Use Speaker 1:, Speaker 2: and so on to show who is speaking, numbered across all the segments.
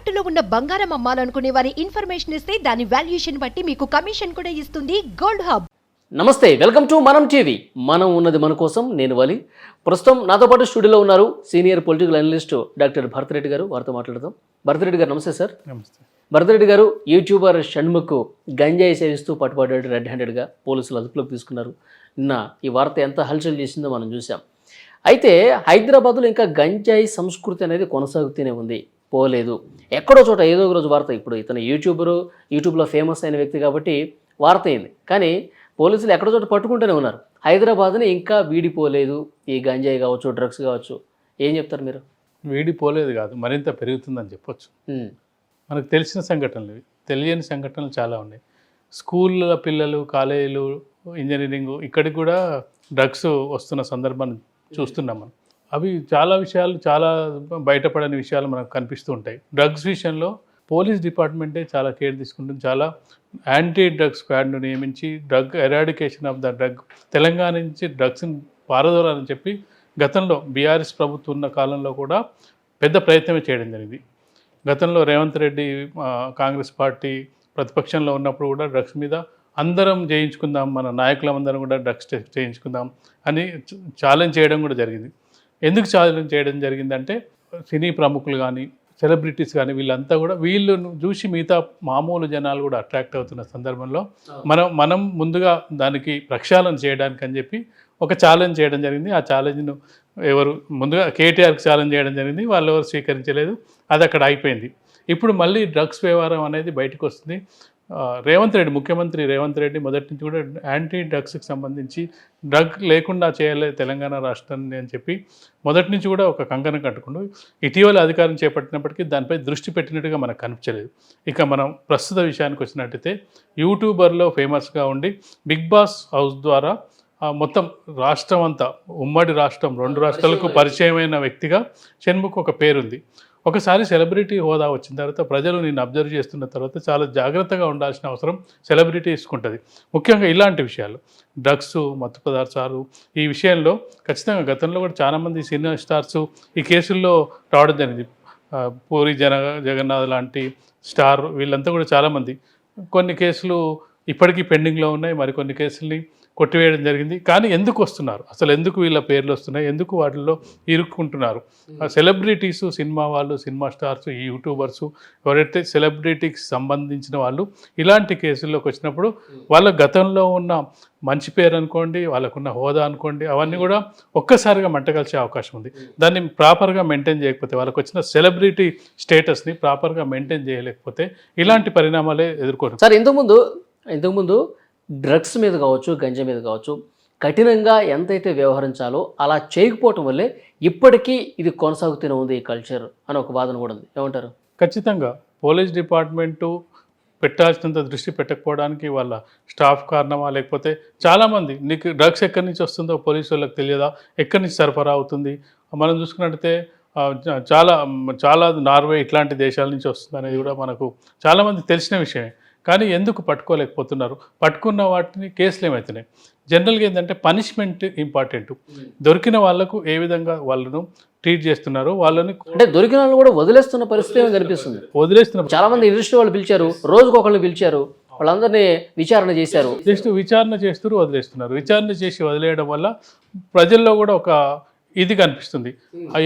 Speaker 1: తాకట్టులో ఉన్న బంగారం అమ్మాలనుకునే వారి ఇన్ఫర్మేషన్ ఇస్తే దాని వాల్యుయేషన్ బట్టి మీకు కమిషన్ కూడా ఇస్తుంది gold hub.
Speaker 2: Namaste welcome to మనం టీవీ. మనం ఉన్నది మన కోసం నేను వలి. ప్రస్తుతం నాతో పాటు స్టూడియోలో ఉన్నారు senior political analyst doctor Bharatreddy garu. వారితో మాట్లాడదాం. భరతరెడ్డి గారు నమస్తే సార్.
Speaker 3: నమస్తే.
Speaker 2: భరతరెడ్డి గారు యూట్యూబర్ షణ్ముఖ్ గంజాయి సేవిస్తూ పట్టుబడ్డాడు రెడ్ హ్యాండెడ్గా. పోలీసులు అదుపులోకి తీసుకున్నారు. నిన్న ఈ వార్త ఎంత హల్చల్ చేసిందో మనం చూసాం అయితే హైదరాబాద్లో ఇంకా గంజాయి సంస్కృతి అనేది కొనసాగుతూనే ఉంది. పోలేదు. ఎక్కడో చోట ఏదో ఒక రోజు వార్త ఇప్పుడు ఇతను యూట్యూబరు యూట్యూబ్లో ఫేమస్ అయిన వ్యక్తి కాబట్టి వార్త అయింది. కానీ పోలీసులు ఎక్కడో చోట పట్టుకుంటూనే ఉన్నారు. హైదరాబాద్ని ఇంకా వీడిపోలేదు. ఈ గంజాయి కావచ్చు డ్రగ్స్ కావచ్చు. ఏం చెప్తారు మీరు?
Speaker 3: వేడి పోలేదు కాదు మరింత పెరుగుతుందని చెప్పొచ్చు. మనకు తెలిసిన సంఘటనలు తెలియని సంఘటనలు చాలా ఉన్నాయి. స్కూళ్ళ పిల్లలు కాలేజీలు ఇంజనీరింగ్ ఇక్కడికి కూడా డ్రగ్స్ వస్తున్న సందర్భాన్ని చూస్తున్నాం మనం. అవి చాలా విషయాలు చాలా బయటపడని విషయాలు మనకు కనిపిస్తూ ఉంటాయి. డ్రగ్స్ విషయంలో పోలీస్ డిపార్ట్మెంటే చాలా కేర్ తీసుకుంటుంది. చాలా యాంటీ డ్రగ్స్ స్క్వాడ్ను నియమించి drug eradication of the drug Telangana నుంచి డ్రగ్స్ని పారదోలాలని చెప్పి గతంలో బీఆర్ఎస్ ప్రభుత్వం ఉన్న కాలంలో కూడా పెద్ద ప్రయత్నమే చేయడం జరిగింది. గతంలో రేవంత్ రెడ్డి కాంగ్రెస్ పార్టీ ప్రతిపక్షంలో ఉన్నప్పుడు కూడా డ్రగ్స్ మీద అందరం చేయించుకుందాం మన నాయకులందరం కూడా డ్రగ్స్ చేయించుకుందాం అని ఛాలెంజ్ చేయడం కూడా జరిగింది. ఎందుకు ఛాలెంజ్ చేయడం జరిగిందంటే సినీ ప్రముఖులు కానీ సెలబ్రిటీస్ కానీ వీళ్ళంతా కూడా వీళ్ళను చూసి మిగతా మామూలు జనాలు కూడా అట్రాక్ట్ అవుతున్న సందర్భంలో మనం మనం ముందుగా దానికి ప్రక్షాళన చేయడానికి అని చెప్పి ఒక ఛాలెంజ్ చేయడం జరిగింది. ఆ ఛాలెంజ్ను ఎవరు ముందుగా కేటీఆర్కి ఛాలెంజ్ చేయడం జరిగింది. వాళ్ళు ఎవరు స్వీకరించలేదు. అది అక్కడ అయిపోయింది. ఇప్పుడు మళ్ళీ డ్రగ్స్ వ్యవహారం అనేది బయటకు వస్తుంది. రేవంత్ రెడ్డి ముఖ్యమంత్రి రేవంత్ రెడ్డి మొదటి నుంచి కూడా యాంటీ డ్రగ్స్కి సంబంధించి డ్రగ్ లేకుండా చేయాలి తెలంగాణ రాష్ట్రాన్ని అని చెప్పి మొదటి నుంచి కూడా ఒక కంకణం కట్టుకుంటూ ఇటీవల అధికారం చేపట్టినప్పటికీ దానిపై దృష్టి పెట్టినట్టుగా మనకు కనిపించలేదు. ఇక మనం ప్రస్తుత విషయానికి వచ్చినట్టయితే యూట్యూబర్లో ఫేమస్గా ఉండి బిగ్ బాస్ హౌస్ ద్వారా మొత్తం రాష్ట్రం అంతా ఉమ్మడి రాష్ట్రం రెండు రాష్ట్రాలకు పరిచయమైన వ్యక్తిగా షణ్ముఖ్ ఒక పేరుంది. ఒకసారి సెలబ్రిటీ హోదా వచ్చిన తర్వాత ప్రజలు నేను అబ్జర్వ్ చేస్తున్న తర్వాత చాలా జాగ్రత్తగా ఉండాల్సిన అవసరం సెలబ్రిటీస్కుంటుంది ముఖ్యంగా ఇలాంటి విషయాలు. డ్రగ్స్ మత్తు పదార్థాలు ఈ విషయంలో ఖచ్చితంగా గతంలో కూడా చాలామంది సినిమా స్టార్స్ ఈ కేసుల్లో రావడం జరిగింది. పూరి జన జగన్నాథ్ లాంటి స్టార్ వీళ్ళంతా కూడా చాలామంది కొన్ని కేసులు ఇప్పటికీ పెండింగ్లో ఉన్నాయి. మరికొన్ని కేసుల్ని కొట్టివేయడం జరిగింది. కానీ ఎందుకు వస్తున్నారు? అసలు ఎందుకు వీళ్ళ పేర్లు వస్తున్నాయి? ఎందుకు వాటిల్లో ఇరుక్కుంటున్నారు? ఆ సెలబ్రిటీసు సినిమా వాళ్ళు సినిమా స్టార్స్ ఈ యూట్యూబర్స్ ఎవరైతే సెలబ్రిటీకి సంబంధించిన వాళ్ళు ఇలాంటి కేసుల్లోకి వచ్చినప్పుడు వాళ్ళ గతంలో ఉన్న మంచి పేరు అనుకోండి వాళ్ళకున్న హోదా అనుకోండి అవన్నీ కూడా ఒక్కసారిగా మంటగలిచే అవకాశం ఉంది. దాన్ని ప్రాపర్గా మెయింటైన్ చేయకపోతే వాళ్ళకు వచ్చిన సెలబ్రిటీ స్టేటస్ని ప్రాపర్గా మెయింటైన్ చేయలేకపోతే ఇలాంటి పరిణామాలే ఎదుర్కోరు.
Speaker 2: సార్ ఇంతకుముందు ఇంతకుముందు డ్రగ్స్ మీద కావచ్చు గంజ మీద కావచ్చు కఠినంగా ఎంతైతే వ్యవహరించాలో అలా చేయకపోవటం వల్లే ఇప్పటికీ ఇది కొనసాగుతూనే ఉంది ఈ కల్చర్ అని ఒక వాదన కూడా ఉంది. ఏమంటారు?
Speaker 3: ఖచ్చితంగా పోలీస్ డిపార్ట్మెంటు పెట్టాల్సినంత దృష్టి పెట్టకపోవడానికి వాళ్ళ స్టాఫ్ కారణమా లేకపోతే చాలామంది నీకు డ్రగ్స్ ఎక్కడి నుంచి వస్తుందో పోలీసు వాళ్ళకి తెలియదా? ఎక్కడి నుంచి సరఫరా అవుతుంది? మనం చూసుకున్నట్టయితే చాలా చాలా నార్వే ఇట్లాంటి దేశాల నుంచి వస్తుంది అనేది కూడా మనకు చాలామంది తెలిసిన విషయమే. కానీ ఎందుకు పట్టుకోలేకపోతున్నారు? పట్టుకున్న వాటిని కేసులు ఏమవుతున్నాయి జనరల్గా ఏంటంటే పనిష్మెంట్ ఇంపార్టెంట్. దొరికిన వాళ్ళకు ఏ విధంగా వాళ్ళను ట్రీట్ చేస్తున్నారో వాళ్ళని
Speaker 2: అంటే దొరికిన వాళ్ళు కూడా వదిలేస్తున్న పరిస్థితి కనిపిస్తుంది.
Speaker 3: వదిలేస్తున్న
Speaker 2: చాలా మంది ఇండస్ట్రీ వాళ్ళు పిలిచారు రోజుకు ఒకళ్ళని పిలిచారు వాళ్ళందరినీ విచారణ చేశారు.
Speaker 3: జస్ట్ విచారణ చేస్తూ వదిలేస్తున్నారు. విచారణ చేసి వదిలేయడం వల్ల ప్రజల్లో కూడా ఒక ఇది కనిపిస్తుంది.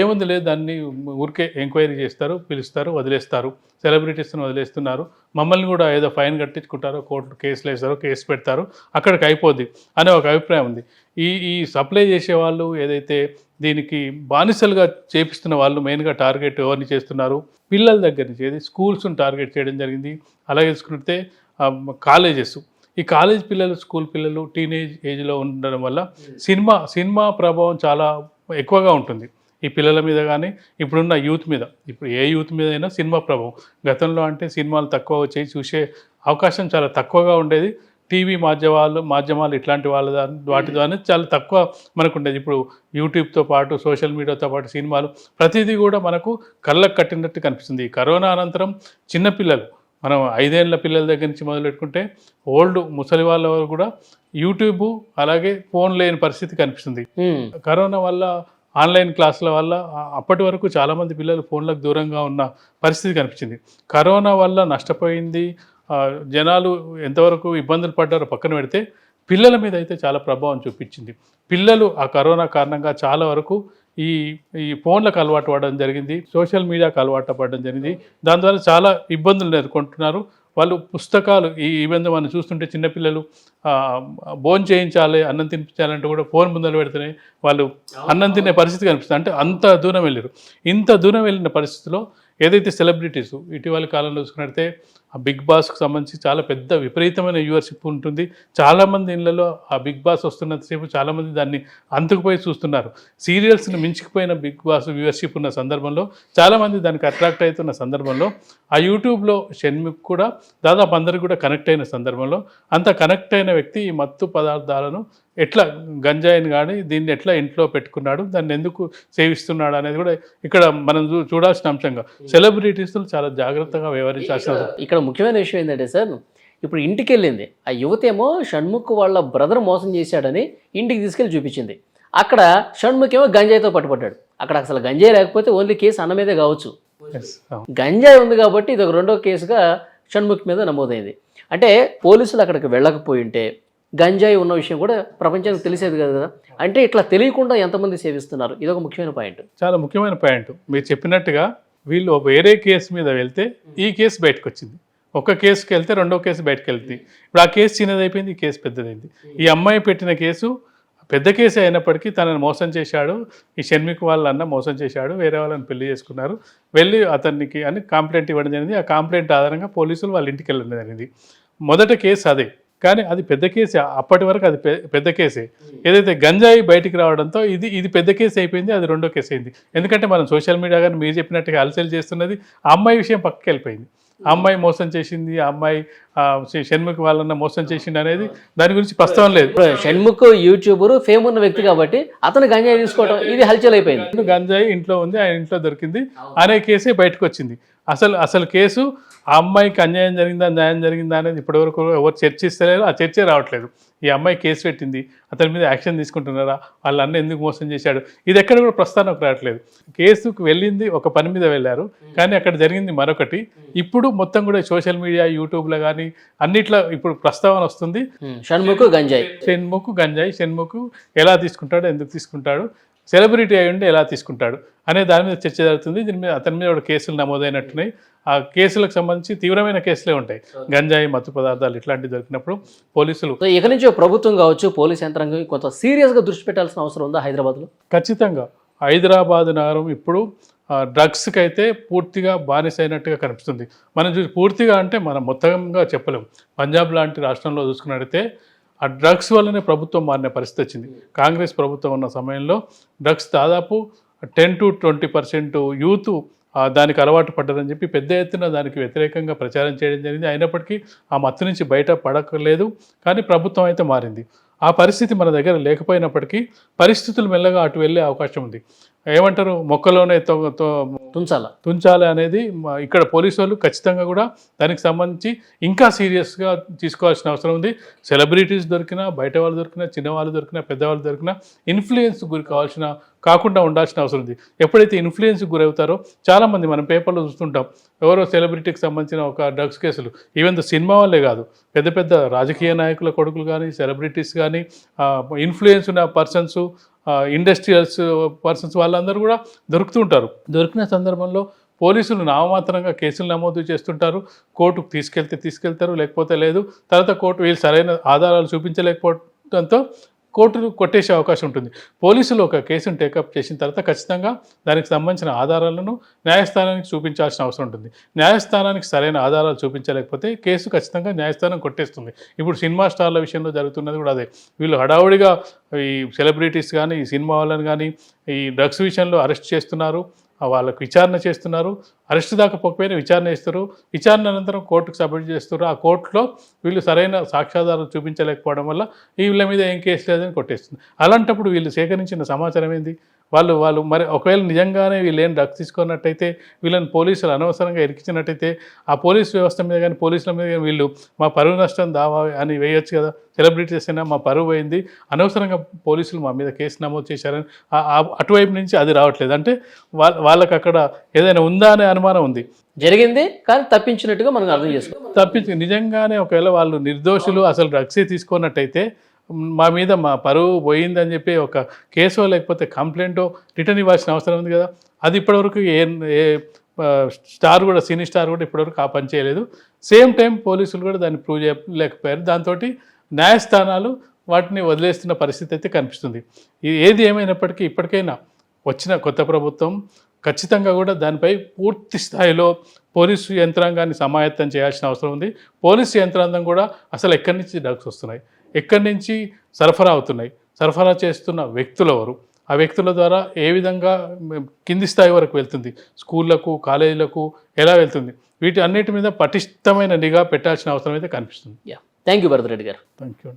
Speaker 3: ఏముంది లేదు దాన్ని ఊరికే ఎంక్వైరీ చేస్తారు పిలుస్తారు వదిలేస్తారు. సెలబ్రిటీస్ని వదిలేస్తున్నారు. మమ్మల్ని కూడా ఏదో ఫైన్ కట్టించుకుంటారో కోర్టు కేసులు వేస్తారో కేసు పెడతారు అక్కడికి అయిపోద్ది అనే ఒక అభిప్రాయం ఉంది. ఈ ఈ సప్లై చేసే వాళ్ళు ఏదైతే దీనికి బానిసలుగా చేపిస్తున్న వాళ్ళు మెయిన్గా టార్గెట్ ఎవరిని చేస్తున్నారు? పిల్లల దగ్గర నుంచి ఏది స్కూల్స్ని టార్గెట్ చేయడం జరిగింది. అలాగే చూసుకుంటే కాలేజెస్. ఈ కాలేజ్ పిల్లలు స్కూల్ పిల్లలు టీనేజ్ ఏజ్లో ఉండడం వల్ల సినిమా సినిమా ప్రభావం చాలా ఎక్కువగా ఉంటుంది. ఈ పిల్లల మీద కానీ ఇప్పుడున్న యూత్ మీద ఇప్పుడు ఏ యూత్ మీద అయినా సినిమా ప్రభావం. గతంలో అంటే సినిమాలు తక్కువ వచ్చాయి చూసే అవకాశం చాలా తక్కువగా ఉండేది. టీవీ మాధ్యమాలు మాధ్యమాలు ఇట్లాంటి వాళ్ళ దాని వాటి ద్వారా చాలా తక్కువ మనకు ఉండేది ఇప్పుడు యూట్యూబ్తో పాటు సోషల్ మీడియాతో పాటు సినిమాలు ప్రతిదీ కూడా మనకు కళ్ళకు కట్టినట్టు కనిపిస్తుంది. ఈ కరోనా అనంతరం చిన్నపిల్లలు మనం ఐదేళ్ళ పిల్లల దగ్గర నుంచి మొదలు పెట్టుకుంటే ఓల్డ్ ముసలి వాళ్ళ వరకు కూడా యూట్యూబ్ అలాగే ఫోన్ లేని పరిస్థితి కనిపిస్తుంది. కరోనా వల్ల ఆన్లైన్ క్లాసుల వల్ల అప్పటి వరకు చాలామంది పిల్లలు ఫోన్లకు దూరంగా ఉన్న పరిస్థితి కనిపించింది. కరోనా వల్ల నష్టపోయింది. జనాలు ఎంతవరకు ఇబ్బందులు పడ్డారో పక్కన పెడితే పిల్లల మీద అయితే చాలా ప్రభావం చూపించింది. పిల్లలు ఆ కరోనా కారణంగా చాలా వరకు ఈ ఈ ఫోన్లకు అలవాటు పడడం జరిగింది సోషల్ మీడియాకు అలవాటు పడడం జరిగింది. దాని ద్వారా చాలా ఇబ్బందులు ఎదుర్కొంటున్నారు. వాళ్ళు పుస్తకాలు ఈ ఈవెన్ మనం చూస్తుంటే చిన్నపిల్లలు భోజనం చేయించాలి అన్నం తినిపించాలంటే కూడా ఫోన్ ముందర పెడితేనే వాళ్ళు అన్నం తినే పరిస్థితి కనిపిస్తుంది. అంటే అంత దూరం వెళ్ళారు. ఇంత దూరం వెళ్ళిన పరిస్థితిలో ఏదైతే సెలబ్రిటీస్ ఇటీవల కాలంలో చూసుకున్నట్టే ఆ బిగ్ బాస్కు సంబంధించి చాలా పెద్ద విపరీతమైన వ్యూవర్షిప్ ఉంటుంది. చాలామంది ఇళ్ళలో ఆ బిగ్ బాస్ వస్తున్నంతసేపు చాలామంది దాన్ని అంతుకుపోయి చూస్తున్నారు. సీరియల్స్ని మించిపోయిన బిగ్ బాస్ వ్యూవర్షిప్ ఉన్న సందర్భంలో చాలామంది దానికి అట్రాక్ట్ అవుతున్న సందర్భంలో ఆ యూట్యూబ్లో షెన్మిక్ కూడా దాదాపు అందరికి కూడా కనెక్ట్ అయిన సందర్భంలో అంత కనెక్ట్ అయిన వ్యక్తి ఈ మత్తు పదార్థాలను ఎట్లా గంజాయిని కానీ దీన్ని ఎట్లా ఇంట్లో పెట్టుకున్నాడు దాన్ని ఎందుకు సేవిస్తున్నాడు అనేది కూడా ఇక్కడ మనం చూడాల్సిన అంశంగా. సెలబ్రిటీస్ చాలా జాగ్రత్తగా వ్యవహరించాల్సిన
Speaker 2: ఇక్కడ ముఖ్యమైన విషయం ఏంటంటే సార్ ఇప్పుడు ఇంటికి వెళ్ళింది ఆ యువత ఏమో షణ్ముఖ్ వాళ్ళ బ్రదర్ మోసం చేశాడని ఇంటికి తీసుకెళ్ళి చూపించింది. అక్కడ షణ్ముఖ్ ఏమో గంజాయితో పట్టుబడ్డాడు. అక్కడ అసలు గంజాయి లేకపోతే ఓన్లీ కేసు అన్న మీదే కావచ్చు. గంజాయి ఉంది కాబట్టి ఇది ఒక రెండో కేసుగా షణ్ముఖ్ మీద నమోదైంది. అంటే పోలీసులు అక్కడికి వెళ్ళకపోయి ఉంటే గంజాయి ఉన్న విషయం కూడా ప్రపంచానికి తెలిసేది కదా అంటే ఇట్లా తెలియకుండా ఎంతమంది సేవిస్తున్నారు? ఇది ఒక ముఖ్యమైన పాయింట్.
Speaker 3: చాలా ముఖ్యమైన పాయింట్. మీరు చెప్పినట్టుగా వీళ్ళు వేరే కేసు మీద వెళ్తే ఈ కేసు బయటకు వచ్చింది ఒక కేసుకి వెళ్తే రెండో కేసు బయటకు వెళ్తుంది ఇప్పుడు ఆ కేసు చిన్నదైపోయింది ఈ కేసు పెద్దదైంది. ఈ అమ్మాయి పెట్టిన కేసు పెద్ద కేసు అయినప్పటికీ తనని మోసం చేశాడు. ఈ షణ్మిక్ వాళ్ళ అన్న మోసం చేశాడు. వేరే వాళ్ళని పెళ్ళి చేసుకున్నారు. వెళ్ళి అతనికి అని కంప్లైంట్ ఇవ్వడం జరిగింది. ఆ కంప్లైంట్ ఆధారంగా పోలీసులు వాళ్ళ ఇంటికి వెళ్ళడం జరిగింది. మొదట కేసు అదే. కానీ అది పెద్ద కేసే. అప్పటి వరకు అది పెద్ద కేసే. ఏదైతే గంజాయి బయటికి రావడంతో ఇది ఇది పెద్ద కేసు అయిపోయింది అది రెండో కేసు అయింది ఎందుకంటే మనం సోషల్ మీడియా కానీ మీరు చెప్పినట్టుగా అలసలు చేస్తున్నది ఆ అమ్మాయి విషయం పక్కకి వెళ్ళిపోయింది అమ్మాయి మోసం చేసింది ఆ అమ్మాయి షణ్ముఖ్ వాళ్ళన్న మోసం చేసింది అనేది దాని గురించి ప్రస్తావన లేదు.
Speaker 2: షణ్ముఖ్ యూట్యూబర్ ఫేమ్ ఉన్న వ్యక్తి కాబట్టి అతను గంజాయి తీసుకోవడం ఇది హల్చల్ అయిపోయింది.
Speaker 3: గంజాయి ఇంట్లో ఉంది ఆయన ఇంట్లో దొరికింది అనే కేసే బయటకు వచ్చింది అసలు అసలు కేసు ఆ అమ్మాయికి అన్యాయం జరిగిందా న్యాయం జరిగిందా అనేది ఇప్పటివరకు ఎవరు చర్చిస్తలేరు ఆ చర్చే రావట్లేదు. ఈ అమ్మాయి కేసు పెట్టింది అతని మీద యాక్షన్ తీసుకుంటున్నారా? వాళ్ళ అన్న ఎందుకు మోసం చేశాడు? ఇది ఎక్కడ కూడా ప్రస్తావనకు రావట్లేదు. కేసుకు వెళ్ళింది ఒక పని మీద వెళ్ళారు. కానీ అక్కడ జరిగింది మరొకటి. ఇప్పుడు మొత్తం కూడా సోషల్ మీడియా యూట్యూబ్లో కానీ అన్నిట్లో ఇప్పుడు ప్రస్తావన వస్తుంది.
Speaker 2: షణ్ముఖ్ గంజాయి.
Speaker 3: షణ్ముఖ్ గంజాయి. షణ్ముఖ్ ఎలా తీసుకుంటాడు ఎందుకు తీసుకుంటాడు సెలబ్రిటీ అయి ఉండి ఎలా తీసుకుంటాడు అనే దాని మీద చర్చ జరుగుతుంది. దీని మీద అతని మీద కేసులు నమోదైనట్టున్నాయి. ఆ కేసులకు సంబంధించి తీవ్రమైన కేసులే ఉంటాయి. గంజాయి మత్తు పదార్థాలు ఇట్లాంటివి దొరికినప్పుడు పోలీసులు
Speaker 2: ఇక నుంచి ప్రభుత్వం కావచ్చు పోలీస్ యంత్రాంగం కొంత సీరియస్గా దృష్టి పెట్టాల్సిన అవసరం ఉందా హైదరాబాద్లో?
Speaker 3: ఖచ్చితంగా. హైదరాబాద్ నగరం ఇప్పుడు డ్రగ్స్కి అయితే పూర్తిగా బానిస అయినట్టుగా కనిపిస్తుంది. మనం చూసి పూర్తిగా అంటే మనం మొత్తంగా చెప్పలేం. పంజాబ్ లాంటి రాష్ట్రంలో చూసుకున్నట్టయితే ఆ డ్రగ్స్ వల్లనే ప్రభుత్వం మారిన పరిస్థితి వచ్చింది. కాంగ్రెస్ ప్రభుత్వం ఉన్న సమయంలో డ్రగ్స్ దాదాపు ten to twenty percent youth దానికి అలవాటు పడ్డదని చెప్పి పెద్ద ఎత్తున దానికి వ్యతిరేకంగా ప్రచారం చేయడం జరిగింది. అయినప్పటికీ ఆ మత్తు నుంచి బయట పడకలేదు కానీ ప్రభుత్వం అయితే మారింది. ఆ పరిస్థితి మన దగ్గర లేకపోయినప్పటికీ పరిస్థితులు మెల్లగా అటు వెళ్ళే అవకాశం ఉంది. ఏమంటారు? మొక్కలోనే తో తో-
Speaker 2: తుంచాల.
Speaker 3: తుంచాలి అనేది ఇక్కడ పోలీసు వాళ్ళు ఖచ్చితంగా కూడా దానికి సంబంధించి ఇంకా సీరియస్గా తీసుకోవాల్సిన అవసరం ఉంది. సెలబ్రిటీస్ దొరికినా బయట వాళ్ళు దొరికినా చిన్నవాళ్ళు దొరికినా పెద్దవాళ్ళు దొరికినా ఇన్ఫ్లుయెన్స్ గురి కావాల్సిన కాకుండా ఉండాల్సిన అవసరం ఉంది. ఎప్పుడైతే ఇన్ఫ్లుయెన్స్ గురవుతారో చాలామంది మనం పేపర్లో చూస్తుంటాం. ఎవరో సెలబ్రిటీకి సంబంధించిన ఒక డ్రగ్స్ కేసులు. ఈవెన్ ద సినిమా వాళ్ళే కాదు. పెద్ద పెద్ద రాజకీయ నాయకుల కొడుకులు కానీ సెలబ్రిటీస్ కానీ ఇన్ఫ్లుయెన్స్ ఉన్న పర్సన్స్ ఇండస్ట్రియల్స్ పర్సన్స్ వాళ్ళందరూ కూడా దొరుకుతూ ఉంటారు దొరికిన సందర్భంలో పోలీసులు నామమాత్రంగా కేసులు నమోదు చేస్తుంటారు. కోర్టుకు తీసుకెళ్తే తీసుకెళ్తారు లేకపోతే లేదు. తర్వాత కోర్టు వీళ్ళు సరైన ఆధారాలు చూపించలేకపోవడంతో కోర్టులు కొట్టేసే అవకాశం ఉంటుంది. పోలీసులు ఒక కేసును టేకప్ చేసిన తర్వాత ఖచ్చితంగా దానికి సంబంధించిన ఆధారాలను న్యాయస్థానానికి చూపించాల్సిన అవసరం ఉంటుంది. న్యాయస్థానానికి సరైన ఆధారాలు చూపించలేకపోతే కేసు ఖచ్చితంగా న్యాయస్థానం కొట్టేస్తుంది. ఇప్పుడు సినిమా స్టార్ల విషయంలో జరుగుతున్నది కూడా అదే. వీళ్ళు హడావుడిగా ఈ సెలబ్రిటీస్ కానీ ఈ సినిమా వాళ్ళని కానీ ఈ డ్రగ్స్ విషయంలో అరెస్ట్ చేస్తున్నారు. వాళ్ళకు విచారణ చేస్తున్నారు. అరెస్ట్ దాకా పోకపోయినా విచారణ చేస్తారు. విచారణ అనంతరం కోర్టుకు సబ్మిట్ చేస్తారు ఆ కోర్టులో వీళ్ళు సరైన సాక్ష్యాధారాలు చూపించలేకపోవడం వల్ల వీళ్ళ మీద ఏం కేసు లేదని కొట్టేస్తుంది అలాంటప్పుడు వీళ్ళు సేకరించిన సమాచారం ఏంది? వాళ్ళు వాళ్ళు మరి ఒకవేళ నిజంగానే వీళ్ళు ఏం డ్రగ్స్ తీసుకున్నట్టయితే వీళ్ళని పోలీసులు అనవసరంగా ఇరికించినట్టయితే ఆ పోలీస్ వ్యవస్థ మీద కానీ పోలీసుల మీద కానీ వీళ్ళు మా పరువు నష్టం దావా అని వేయొచ్చు కదా. సెలబ్రిటీస్ అయినా మా పరువు పోయింది. అనవసరంగా పోలీసులు మా మీద కేసు నమోదు చేశారని అటువైపు నుంచి అది రావట్లేదు. అంటే వాళ్ళ వాళ్ళకి అక్కడ ఏదైనా ఉందా అనే అనుమానం ఉంది.
Speaker 2: జరిగింది కానీ తప్పించినట్టుగా మనం అర్థం చేసుకోవాలి
Speaker 3: తప్పించి నిజంగానే ఒకవేళ వాళ్ళు నిర్దోషులు అసలు డ్రగ్సే తీసుకున్నట్టయితే మా మీద మా పరువు పోయిందని చెప్పి ఒక కేసో లేకపోతే కంప్లైంటో రిటర్న్ ఇవ్వాల్సిన అవసరం ఉంది కదా. అది ఇప్పటివరకు ఏ ఏ స్టార్ కూడా సినీ స్టార్ కూడా ఇప్పటివరకు ఆ పని చేయలేదు. సేమ్ టైం పోలీసులు కూడా దాన్ని ప్రూవ్ చేయలేకపోయారు. దాంతో న్యాయస్థానాలు వాటిని వదిలేస్తున్న పరిస్థితి అయితే కనిపిస్తుంది. ఇది ఏది ఏమైనప్పటికీ ఇప్పటికైనా వచ్చిన కొత్త ప్రభుత్వం ఖచ్చితంగా కూడా దానిపై పూర్తి స్థాయిలో పోలీసు యంత్రాంగాన్ని సమాయత్తం చేయాల్సిన అవసరం ఉంది. పోలీసు యంత్రాంగం కూడా అసలు ఎక్కడి నుంచి డ్రగ్స్ వస్తున్నాయి? ఎక్కడి నుంచి సరఫరా అవుతున్నాయి? సరఫరా చేస్తున్న వ్యక్తులు ఎవరు? ఆ వ్యక్తుల ద్వారా ఏ విధంగా కింది స్థాయి వరకు వెళ్తుంది? స్కూళ్ళకు కాలేజీలకు ఎలా వెళ్తుంది? వీటి అన్నిటి మీద పటిష్టమైన నిఘా పెట్టాల్సిన అవసరం అయితే కనిపిస్తుంది.
Speaker 2: థ్యాంక్ యూ భరత్ రెడ్డి గారు.
Speaker 3: Thank you